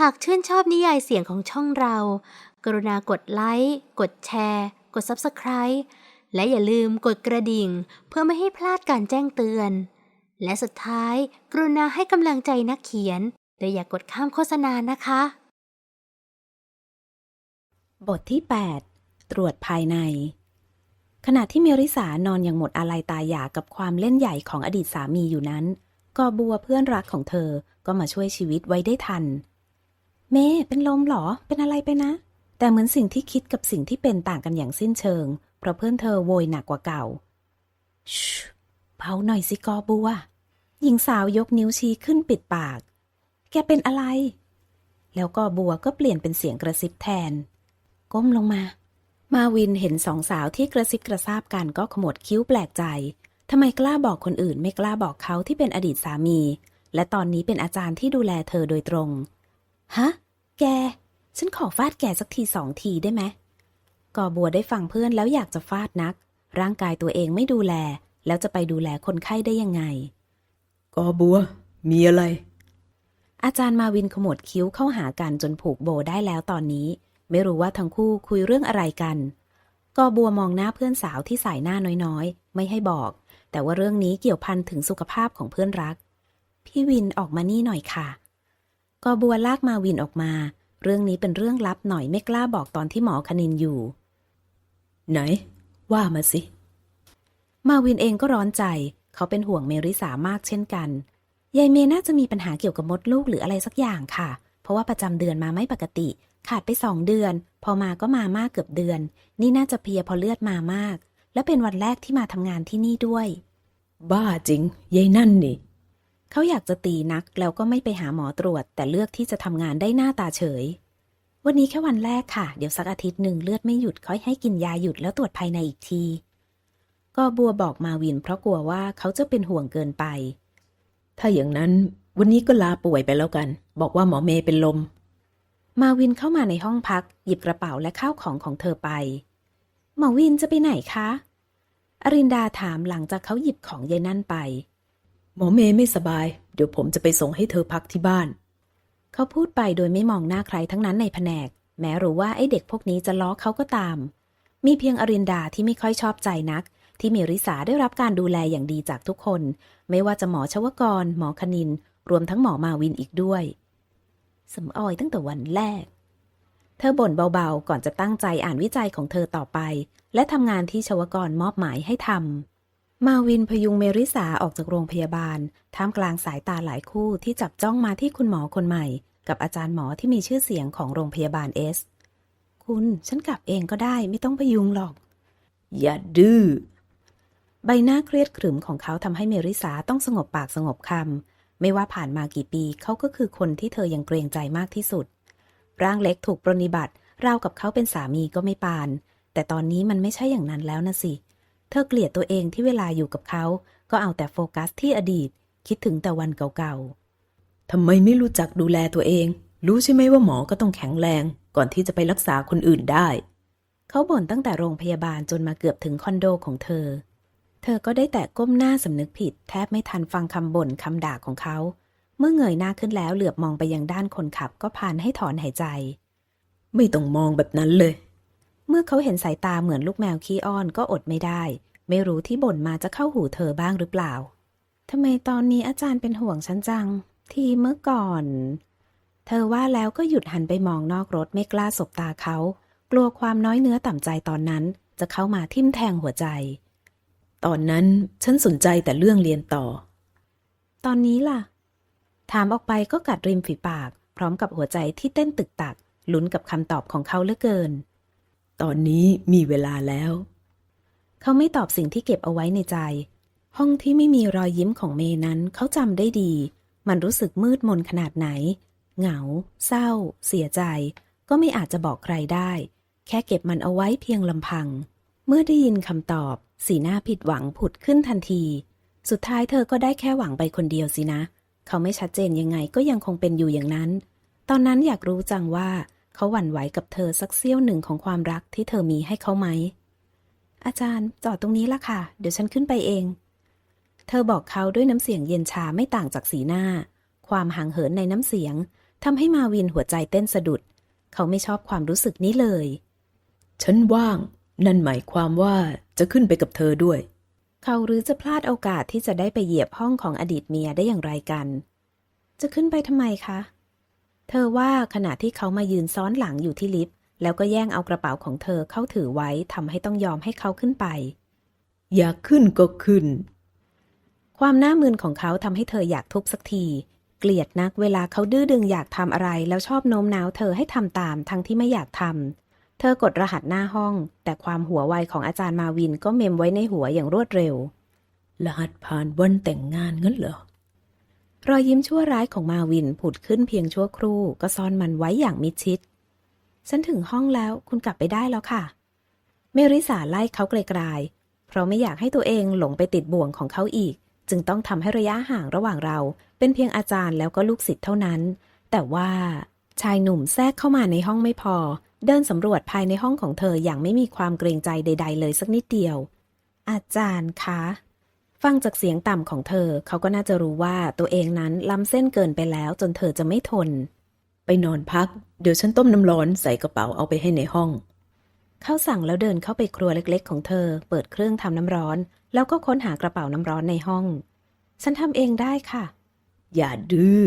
หากชื่นชอบนิยายเสียงของช่องเรา กรุณากดไลค์ กดแชร์ กด Subscribe และอย่าลืมกดกระดิ่ง เพื่อไม่ให้พลาดการแจ้งเตือน และสุดท้าย กรุณาให้กำลังใจนักเขียนโดยอย่ากกดข้ามโฆษณานะคะ บทที่ 8 ตรวจภายใน ขณะที่เมริสานอนอย่างหมดอาลัยตายอยากกับความเล่นใหญ่ของอดีตสามีอยู่นั้น กอบัวเพื่อนรักของเธอก็มาช่วยชีวิตไว้ได้ทัน เมเป็นลมเหรอ เป็นอะไรไปนะ แต่เหมือนสิ่งที่คิดกับสิ่งที่เป็นต่างกันอย่างสิ้นเชิง เพราะเพื่อนเธอโวยหนักกว่าเก่าชูเบาหน่อยสิกอบัว หญิงสาวยกนิ้วชี้ขึ้นปิดปาก แกเป็นอะไร แล้วกอบัวก็เปลี่ยนเป็นเสียงกระซิบแทน ก้มลงมา มาวินเห็นสองสาวที่กระซิบกระซาบกันก็ขมวดคิ้วแปลกใจทำไมกล้าบอกคนอื่นไม่กล้าบอกเขาที่เป็นอดีตสามี และตอนนี้เป็นอาจารย์ที่ดูแลเธอโดยตรง ฮะ แก ฉันขอฟาดแกสักทีสองทีได้ไหมกอบัวได้ฟังเพื่อนแล้วอยากจะฟาดนัก ร่างกายตัวเองไม่ดูแล แล้วจะไปดูแลคนไข้ได้ยังไง กอบัว มีอะไร อาจารย์มาวินขมวดคิ้วเข้าหากันจนผูกโบได้แล้วตอนนี้ ไม่รู้ว่าทั้งคู่คุยเรื่องอะไรกัน กอบัวมองหน้าเพื่อนสาวที่สายหน้าน้อยๆ ไม่ให้บอก แต่ว่าเรื่องนี้เกี่ยวพันถึงสุขภาพของเพื่อนรัก พี่วินออกมานี่หน่อยค่ะ กอบัวลากมาวินออกมา เรื่องนี้เป็นเรื่องลับหน่อยไม่กล้าบอกตอนที่หมอคณินอยู่ ไหน ว่ามาสิ มาวินเองก็ร้อนใจ เขาเป็นห่วงเมริสามากเช่นกัน ยายเมย์น่าจะมีปัญหาเกี่ยวกับมดลูกหรืออะไรสักอย่างค่ะ เพราะว่าประจำเดือนมาไม่ปกติ ขาดไปสองเดือน พอมาก็มามากเกือบเดือน นี่น่าจะเพลียเพอเลือดมามาก และเป็นวันแรกที่มาทำงานที่นี่ด้วย บ้าจริงยายนั่นนี่ เขาอยากจะตีนักแล้วก็ไม่ไปหาหมอตรวจ แต่เลือกที่จะทำงานได้หน้าตาเฉย วันนี้แค่วันแรกค่ะ เดี๋ยวสักอาทิตย์หนึ่งเลือดไม่หยุดค่อยให้กินยาหยุดแล้วตรวจภายในอีกที ก็บัวบอกมาวินเพราะกลัวว่าเขาจะเป็นห่วงเกินไป ถ้าอย่างนั้นวันนี้ก็ลาป่วยไปแล้วกัน บอกว่าหมอเมย์เป็นลม มาวินเข้ามาในห้องพัก หยิบกระเป๋าและข้าวของของเธอไป หมอวินจะไปไหนคะ อรินดาถามหลังจากเขาหยิบของยายนั่นไป หมอเมย์ไม่สบาย เดี๋ยวผมจะไปส่งให้เธอพักที่บ้าน เขาพูดไปโดยไม่มองหน้าใครทั้งนั้นในแผนก แม้รู้ว่าไอ้เด็กพวกนี้จะล้อเขาก็ตาม มีเพียงอรินดาที่ไม่ค่อยชอบใจนัก ที่เมริสาได้รับการดูแลอย่างดีจากทุกคน ไม่ว่าจะหมอชวกร หมอคณิน รวมทั้งหมอมาวินอีกด้วยสำออยตั้งแต่วันแรก เธอบ่นเบาๆ ก่อนจะตั้งใจอ่านวิจัยของเธอต่อไป และทำงานที่ชวกรมอบหมายให้ทำ มาวินพยุงเมริสาออกจากโรงพยาบาล ท่ามกลางสายตาหลายคู่ที่จับจ้องมาที่คุณหมอคนใหม่ กับอาจารย์หมอที่มีชื่อเสียงของโรงพยาบาลเอส คุณฉันกลับเองก็ได้ไม่ต้องพยุงหรอก อย่าดื้อ ใบหน้าเครียดขรึมของเขาทำให้เมริสาต้องสงบปากสงบคำไม่ว่าผ่านมากี่ปีเขาก็คือคนที่เธอยังเกรงใจมากที่สุด ร่างเล็กถูกปรนนิบัติราวกับเขาเป็นสามีก็ไม่ปาน แต่ตอนนี้มันไม่ใช่อย่างนั้นแล้วนะสิเธอเกลียดตัวเองที่เวลาอยู่กับเขา ก็เอาแต่โฟกัสที่อดีต คิดถึงแต่วันเก่าทำไมไม่รู้จักดูแลตัวเอง รู้ใช่ไหมว่าหมอก็ต้องแข็งแรง ก่อนที่จะไปรักษาคนอื่นได้ๆเขาบ่นตั้งแต่โรงพยาบาลจนมาเกือบถึงคอนโดของเธอ เธอก็ได้แต่ก้มหน้าสำนึกผิด แทบไม่ทันฟังคำบ่นคำด่าของเขา เมื่อเงยหน้าขึ้นแล้วเหลือบมองไปยังด้านคนขับก็พานให้ถอนหายใจ ไม่ต้องมองแบบนั้นเลย เมื่อเขาเห็นสายตาเหมือนลูกแมวขี้อ้อนก็อดไม่ได้ ไม่รู้ที่บ่นมาจะเข้าหูเธอบ้างหรือเปล่าทำไมตอนนี้อาจารย์เป็นห่วงฉันจัง ที่เมื่อก่อน เธอว่าแล้วก็หยุดหันไปมองนอกรถไม่กล้าสบตาเขา กลัวความน้อยเนื้อต่ำใจตอนนั้นจะเข้ามาทิ่มแทงหัวใจ ตอนนั้นฉันสนใจแต่เรื่องเรียนต่อ ตอนนี้ล่ะ ถามออกไปก็กัดริมฝีปาก พร้อมกับหัวใจที่เต้นตึกตักลุ้นกับคำตอบของเขาเหลือเกิน ตอนนี้มีเวลาแล้ว เขาไม่ตอบสิ่งที่เก็บเอาไว้ในใจ ห้องที่ไม่มีรอยยิ้มของเมย์นั้นเขาจำได้ดี มันรู้สึกมืดมนขนาดไหน เหงา เศร้า เสียใจ ก็ไม่อาจจะบอกใครได้ แค่เก็บมันเอาไว้เพียงลำพัง เมื่อได้ยินคำตอบ สีหน้าผิดหวังผุดขึ้นทันที สุดท้ายเธอก็ได้แค่หวังไปคนเดียวสินะ เขาไม่ชัดเจนยังไงก็ยังคงเป็นอยู่อย่างนั้น ตอนนั้นอยากรู้จังว่า เขาหวั่นไหวกับเธอสักเสี้ยวหนึ่งของความรักที่เธอมีให้เขาไหม อาจารย์จอดตรงนี้ละค่ะ เดี๋ยวฉันขึ้นไปเอง เธอบอกเขาด้วยน้ำเสียงเย็นชาไม่ต่างจากสีหน้า ความห่างเหินในน้ำเสียงทำให้มาวินหัวใจเต้นสะดุด เขาไม่ชอบความรู้สึกนี้เลย ฉันว่าง นั่นหมายความว่าจะขึ้นไปกับเธอด้วย เขาหรือจะพลาดโอกาสที่จะได้ไปเหยียบห้องของอดีตเมียได้อย่างไรกัน จะขึ้นไปทำไมคะ เธอว่าขณะที่เขามายืนซ้อนหลังอยู่ที่ลิฟต์แล้วก็แย่งเอากระเป๋าของเธอเข้าถือไว้ทำให้ต้องยอมให้เขาขึ้นไป อยากขึ้นก็ขึ้น ความหน้ามึนของเขาทำให้เธออยากทุบสักที เกลียดนักเวลาเขาดื้อดึงอยากทำอะไร แล้วชอบโน้มน้าวเธอให้ทำตามทั้งที่ไม่อยากทำเธอกดรหัสหน้าห้อง แต่ความหัวไวของอาจารย์มาวินก็เมมไว้ในหัวอย่างรวดเร็ว รหัสผ่านวันแต่งงานงั้นเหรอ รอยยิ้มชั่วร้ายของมาวินผุดขึ้นเพียงชั่วครู่ก็ซ่อนมันไว้อย่างมิดชิด ฉันถึงห้องแล้วคุณกลับไปได้แล้วค่ะ เมริสาไล่เขาไกลๆ เพราะไม่อยากให้ตัวเองหลงไปติดบ่วงของเขาอีก จึงต้องทำให้ระยะห่างระหว่างเรา เป็นเพียงอาจารย์แล้วก็ลูกศิษย์เท่านั้น แต่ว่าชายหนุ่มแทรกเข้ามาในห้องไม่พอ เดินสำรวจภายในห้องของเธออย่างไม่มีความเกรงใจใด ๆ เลยสักนิดเดียว อาจารย์คะ ฟังจากเสียงต่ำของเธอ เขาก็น่าจะรู้ว่าตัวเองนั้นล้ำเส้นเกินไปแล้วจนเธอจะไม่ทน ไปนอนพัก เดี๋ยวฉันต้มน้ำร้อนใส่กระเป๋าเอาไปให้ในห้อง เขาสั่งแล้วเดินเข้าไปครัวเล็กๆ ของเธอ เปิดเครื่องทำน้ำร้อน แล้วก็ค้นหากระเป๋าน้ำร้อนในห้อง ฉันทำเองได้ค่ะ อย่าดื้อ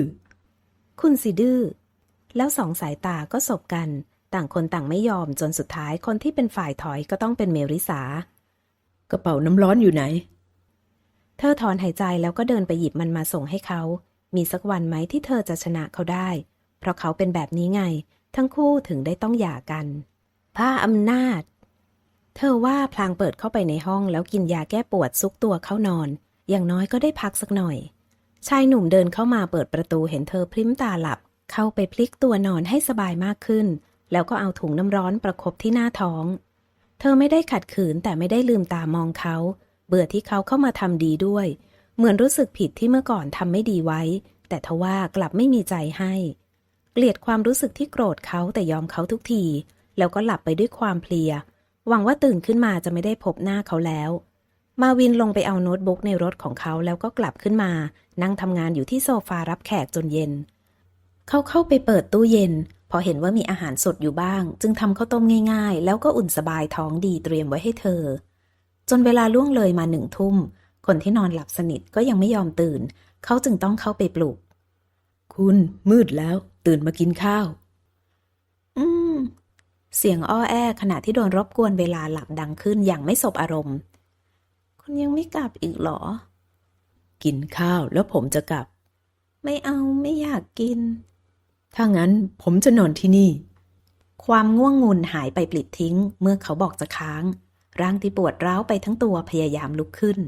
คุณสิดื้อ แล้วสองสายตาก็สบกัน ต่างคนต่างไม่ยอมจนสุดท้ายคนที่เป็นฝ่ายถอยก็ต้องเป็นเมริสากระเป๋าน้ำร้อนอยู่ไหน เธอถอนหายใจแล้วก็เดินไปหยิบมันมาส่งให้เขา มีสักวันไหมที่เธอจะชนะเขาได้ เพราะเขาเป็นแบบนี้ไง ทั้งคู่ถึงได้ต้องหย่ากัน ผ้าอำนาจ เธอว่าพลางเปิดเข้าไปในห้องแล้วกินยาแก้ปวดซุกตัวเข้านอน อย่างน้อยก็ได้พักสักหน่อย ชายหนุ่มเดินเข้ามาเปิดประตูเห็นเธอพลิ้มตาหลับ เข้าไปพลิกตัวนอนให้สบายมากขึ้น แล้วก็เอาถุงน้ำร้อนประคบที่หน้าท้อง เธอไม่ได้ขัดขืนแต่ไม่ได้ลืมตามองเขา เบื่อที่เขาเข้ามาทำดีด้วย เหมือนรู้สึกผิดที่เมื่อก่อนทำไม่ดีไว้ แต่ทว่ากลับไม่มีใจให้ เกลียดความรู้สึกที่โกรธเขาแต่ยอมเขาทุกที แล้วก็หลับไปด้วยความเพลีย หวังว่าตื่นขึ้นมาจะไม่ได้พบหน้าเขาแล้ว มาวินลงไปเอาโน้ตบุ๊กในรถของเขาแล้วก็กลับขึ้นมา นั่งทำงานอยู่ที่โซฟารับแขกจนเย็น เขาเข้าไปเปิดตู้เย็น พอเห็นว่ามีอาหารสดอยู่บ้าง จึงทำข้าวต้มง่าย ๆ แล้วก็อุ่นสบายท้องดีเตรียมไว้ให้เธอ จนเวลาล่วงเลยมาหนึ่งทุ่ม คนที่นอนหลับสนิทก็ยังไม่ยอมตื่น เขาจึงต้องเข้าไปปลุก คุณมืดแล้ว ตื่นมากินข้าว อืม เสียงอ้อแอขณะที่โดนรบกวนเวลาหลับดังขึ้นอย่างไม่สบอารมณ์ คุณยังไม่กลับอีกเหรอ กินข้าวแล้วผมจะกลับ ไม่เอาไม่อยากกิน ถ้างั้นผมจะนอนที่นี่ ความง่วงงุนหายไปปลิดทิ้ง เมื่อเขาบอกจะค้าง ร่างที่ปวดร้าวไปทั้งตัวพยายามลุกขึ้น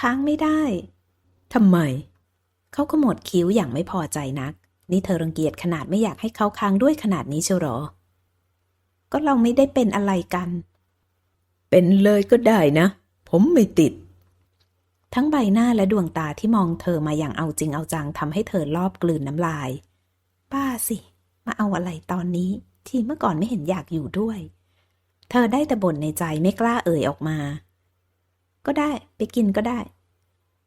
ค้างไม่ได้ทำไม เขาขมดคิ้วอย่างไม่พอใจนัก นี่เธอรังเกียจขนาดไม่อยากให้เขาค้างด้วยขนาดนี้เชียวหรอ ก็เราไม่ได้เป็นอะไรกัน เป็นเลยก็ได้นะ ผมไม่ติด ทั้งใบหน้าและดวงตาที่มองเธอมาอย่างเอาจริงเอาจังทำให้เธอลอบกลืนน้ำลาย ป้าสิ มาเอาอะไรตอนนี้ ที่เมื่อก่อนไม่เห็นอยากอยู่ด้วย เธอได้แต่บ่นในใจไม่กล้าเอ่ยออกมา ก็ได้ไปกินก็ได้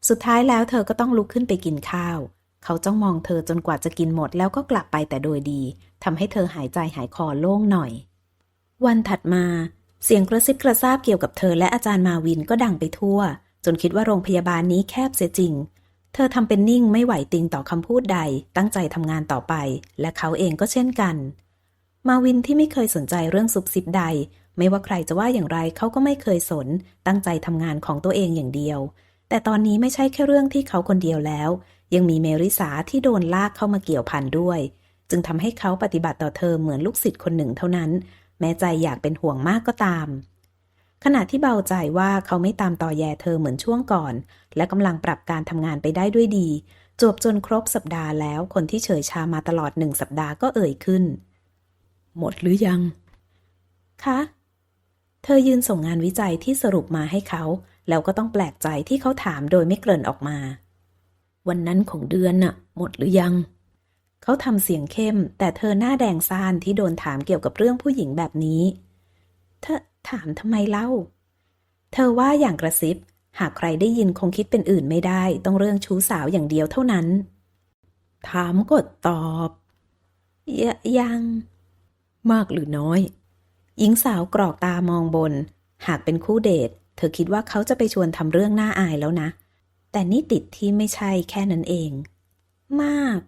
สุดท้ายแล้วเธอก็ต้องลุกขึ้นไปกินข้าว เขาจ้องมองเธอจนกว่าจะกินหมดแล้วก็กลับไปแต่โดยดีทำให้เธอหายใจหายคอโล่งหน่อย วันถัดมาเสียงกระซิบกระซาบเกี่ยวกับเธอและอาจารย์มาวินก็ดังไปทั่ว จนคิดว่าโรงพยาบาลนี้แคบเสียจริง เธอทำเป็นนิ่งไม่ไหวติงต่อคำพูดใด ตั้งใจทำงานต่อไป และเขาเองก็เช่นกัน มาวินที่ไม่เคยสนใจเรื่องซุบซิบใด ไม่ว่าใครจะว่าอย่างไรเขาก็ไม่เคยสน ตั้งใจทำงานของตัวเองอย่างเดียว แต่ตอนนี้ไม่ใช่แค่เรื่องที่เขาคนเดียวแล้ว ยังมีเมริสาที่โดนลากเข้ามาเกี่ยวพันด้วย จึงทำให้เขาปฏิบัติต่อเธอเหมือนลูกศิษย์คนหนึ่งเท่านั้น แม้ใจอยากเป็นห่วงมากก็ตาม ขณะที่เบาใจว่าเขาไม่ตามต่อแยเธอเหมือนช่วงก่อน และกำลังปรับการทำงานไปได้ด้วยดีจวบจนครบสัปดาห์แล้วคนที่เฉยชามาตลอดหนึ่งสัปดาห์ก็เอ่ยขึ้น หมดหรือยัง คะ เธอยืนส่งงานวิจัยที่สรุปมาให้เขา แล้วก็ต้องแปลกใจที่เขาถามโดยไม่เกริ่นออกมา วันนั้นของเดือนน่ะ หมดหรือยัง เขาทำเสียงเข้ม แต่เธอหน้าแดงซ่านที่โดนถามเกี่ยวกับเรื่องผู้หญิงแบบนี้เธอถามทำไมเล่า เธอว่าอย่างกระซิบ หากใครได้ยินคงคิดเป็นอื่นไม่ได้ ต้องเรื่องชู้สาวอย่างเดียวเท่านั้น ถามก็ตอบยยัง มากหรือน้อย หญิงสาวกรอกตามองบน หากเป็นคู่เดท เธอคิดว่าเขาจะไปชวนทำเรื่องน่าอายแล้วนะ แต่นี่ติดที่ไม่ใช่แค่นั้นเอง มาก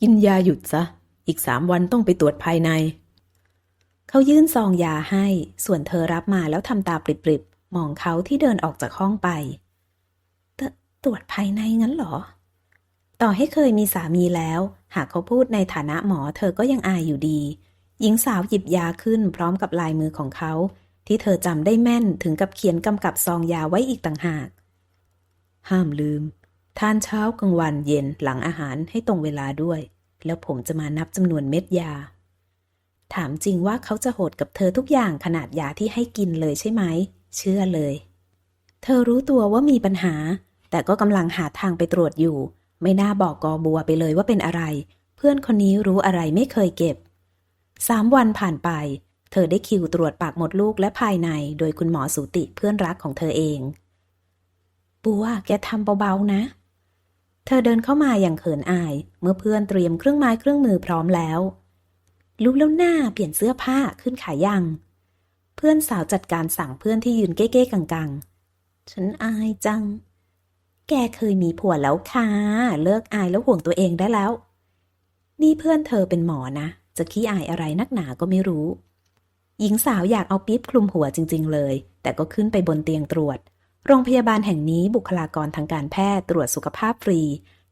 กินยาหยุดซะ อีกสามวันต้องไปตรวจภายใน เขายื่นซองยาให้ ส่วนเธอรับมาแล้วทำตาปริบๆ มองเขาที่เดินออกจากห้องไปตตรวจภายในงั้นเหรอ ต่อให้เคยมีสามีแล้ว หากเขาพูดในฐานะหมอเธอก็ยังอายอยู่ดี หญิงสาวหยิบยาขึ้นพร้อมกับลายมือของเขา ที่เธอจำได้แม่นถึงกับเขียนกำกับซองยาไว้อีกต่างหาก ห้ามลืม ทานเช้ากลางวันเย็นหลังอาหารให้ตรงเวลาด้วย แล้วผมจะมานับจำนวนเม็ดยา ถามจริงว่าเขาจะโหดกับเธอทุกอย่างขนาดยาที่ให้กินเลยใช่ไหม เชื่อเลย เธอรู้ตัวว่ามีปัญหา แต่ก็กำลังหาทางไปตรวจอยู่ ไม่น่าบอกกอบัวไปเลยว่าเป็นอะไร เพื่อนคนนี้รู้อะไรไม่เคยเก็บ สามวันผ่านไป เธอได้คิวตรวจปากมดลูกและภายใน โดยคุณหมอสูติเพื่อนรักของเธอเอง บัวแกทำเบาๆนะ เธอเดินเข้ามาอย่างเขินอาย เมื่อเพื่อนเตรียมเครื่องไม้เครื่องมือพร้อมแล้วรู้แล้วหน้าเปลี่ยนเสื้อผ้าขึ้นขายัง เพื่อนสาวจัดการสั่งเพื่อนที่ยืนเก้ๆกังๆ ฉันอายจัง แกเคยมีผัวแล้วค่ะ เลิกอายแล้วห่วงตัวเองได้แล้ว นี่เพื่อนเธอเป็นหมอนะ จะขี้อายอะไรนักหนาก็ไม่รู้ หญิงสาวอยากเอาปิ๊บคลุมหัวจริง ๆ เลย แต่ก็ขึ้นไปบนเตียงตรวจ โรงพยาบาลแห่งนี้บุคลากรทางการแพทย์ตรวจสุขภาพฟรี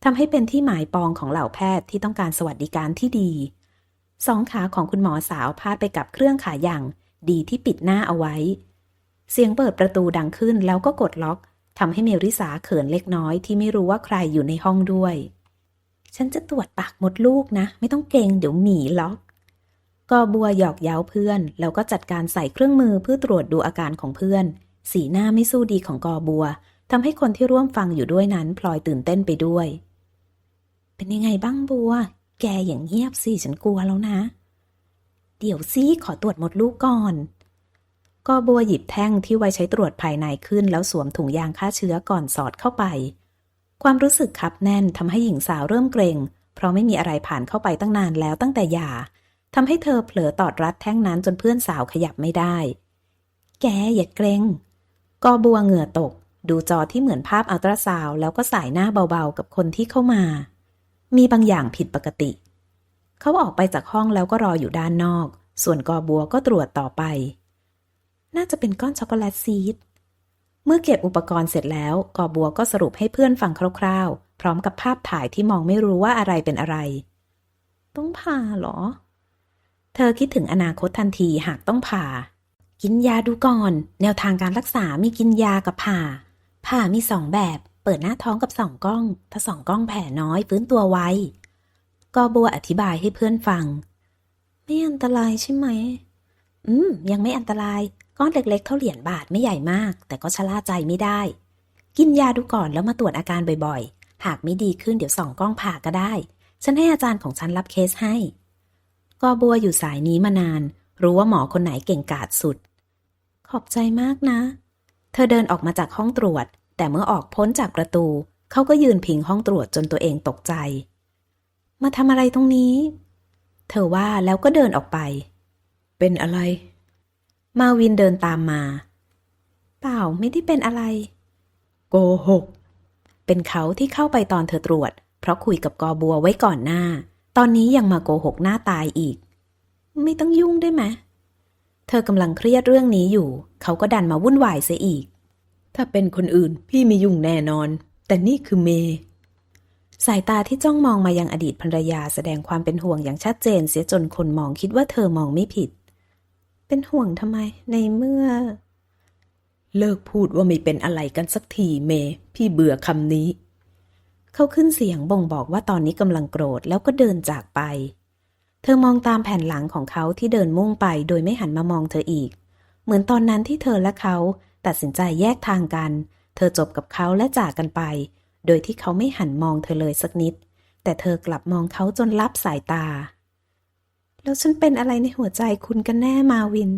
ทำให้เป็นที่หมายปองของเหล่าแพทย์ที่ต้องการสวัสดิการที่ดีสองขาของคุณหมอสาวพาดไปกับเครื่องขาอย่าง ดีที่ปิดหน้าเอาไว้ เสียงเปิดประตูดังขึ้นแล้วก็กดล็อกทำให้เมริสาเขินเล็กน้อยที่ไม่รู้ว่าใครอยู่ในห้องด้วย ฉันจะตรวจปากมดลูกนะ ไม่ต้องเกรงเดี๋ยวหมีล็อก ก็บัวหยอกเย้าเพื่อน แล้วก็จัดการใส่เครื่องมือเพื่อตรวจดูอาการของเพื่อน สีหน้าไม่สู้ดีของกอบัวทำให้คนที่ร่วมฟังอยู่ด้วยนั้นพลอยตื่นเต้นไปด้วย เป็นยังไงบ้างบัว แกอย่างเงียบสิฉันกลัวแล้วนะ เดี๋ยวซิขอตรวจมดลูกก่อนก็บัวหยิบแท่งที่ไว้ใช้ตรวจภายในขึ้นแล้วสวมถุงยางฆ่าเชื้อก่อนสอดเข้าไป ความรู้สึกคับแน่นทำให้หญิงสาวเริ่มเกรง เพราะไม่มีอะไรผ่านเข้าไปตั้งนานแล้วตั้งแต่หย่าทำให้เธอเผลอตอดรัดแท่งนั้นจนเพื่อนสาวขยับไม่ได้ แกอย่าเกรงก็บัวเหงื่อตก ดูจอที่เหมือนภาพอัลตราซาวแล้วก็สายหน้าเบาๆกับคนที่เข้ามา มีบางอย่างผิดปกติ เขาออกไปจากห้องแล้วก็รออยู่ด้านนอก ส่วนกอบัวก็ตรวจต่อไป น่าจะเป็นก้อนช็อกโกแลตซีด เมื่อเก็บอุปกรณ์เสร็จแล้วกอบัวก็สรุปให้เพื่อนฟังคร่าวๆ พร้อมกับภาพถ่ายที่มองไม่รู้ว่าอะไรเป็นอะไร ต้องผ่าเหรอ เธอคิดถึงอนาคตทันทีหากต้องผ่า กินยาดูก่อน แนวทางการรักษามีกินยากับผ่า ผ่ามีสองแบบ เปิดหน้าท้องกับสองกล้อง ถ้าสองกล้องแผลน้อยฟื้นตัวไวกอบัวอธิบายให้เพื่อนฟัง ไม่อันตรายใช่ไหม อืม ยังไม่อันตราย ก้อนเล็กๆ เท่าเหรียญบาทไม่ใหญ่มาก แต่ก็ชะล่าใจไม่ได้ กินยาดูก่อนแล้วมาตรวจอาการบ่อยๆ หากไม่ดีขึ้นเดี๋ยวส่องกล้องผ่าก็ได้ ฉันให้อาจารย์ของฉันรับเคสให้ กอบัวอยู่สายนี้มานาน รู้ว่าหมอคนไหนเก่งกาจสุด ขอบใจมากนะ เธอเดินออกมาจากห้องตรวจ แต่เมื่อออกพ้นจากประตู เขาก็ยืนพิงห้องตรวจจนตัวเองตกใจ มาทำอะไรตรงนี้ เธอว่าแล้วก็เดินออกไป เป็นอะไร มาวินเดินตามมา เปล่าไม่ได้เป็นอะไร โกหก เป็นเขาที่เข้าไปตอนเธอตรวจ เพราะคุยกับกอบัวไว้ก่อนหน้า ตอนนี้ยังมาโกหกหน้าตายอีก ไม่ต้องยุ่งได้ไหม เธอกำลังเครียดเรื่องนี้อยู่ เขาก็ดันมาวุ่นวายเสียอีก ถ้าเป็นคนอื่นพี่ไม่ยุ่งแน่นอน แต่นี่คือเมย์สายตาที่จ้องมองมายังอดีตภรรยาแสดงความเป็นห่วงอย่างชัดเจนเสียจนคนมองคิดว่าเธอมองไม่ผิด เป็นห่วงทำไมในเมื่อ เลิกพูดว่าไม่เป็นอะไรกันสักทีเม พี่เบื่อคำนี้ เขาขึ้นเสียงบ่งบอกว่าตอนนี้กำลังโกรธแล้วก็เดินจากไป เธอมองตามแผ่นหลังของเขาที่เดินมุ่งไปโดยไม่หันมามองเธออีก เหมือนตอนนั้นที่เธอและเขาตัดสินใจแยกทางกัน เธอจบกับเขาและจากกันไป โดยที่เขาไม่หันมองเธอเลยสักนิด แต่เธอกลับมองเขาจนลับสายตา แล้วฉันเป็นอะไรในหัวใจคุณกันแน่มาวิน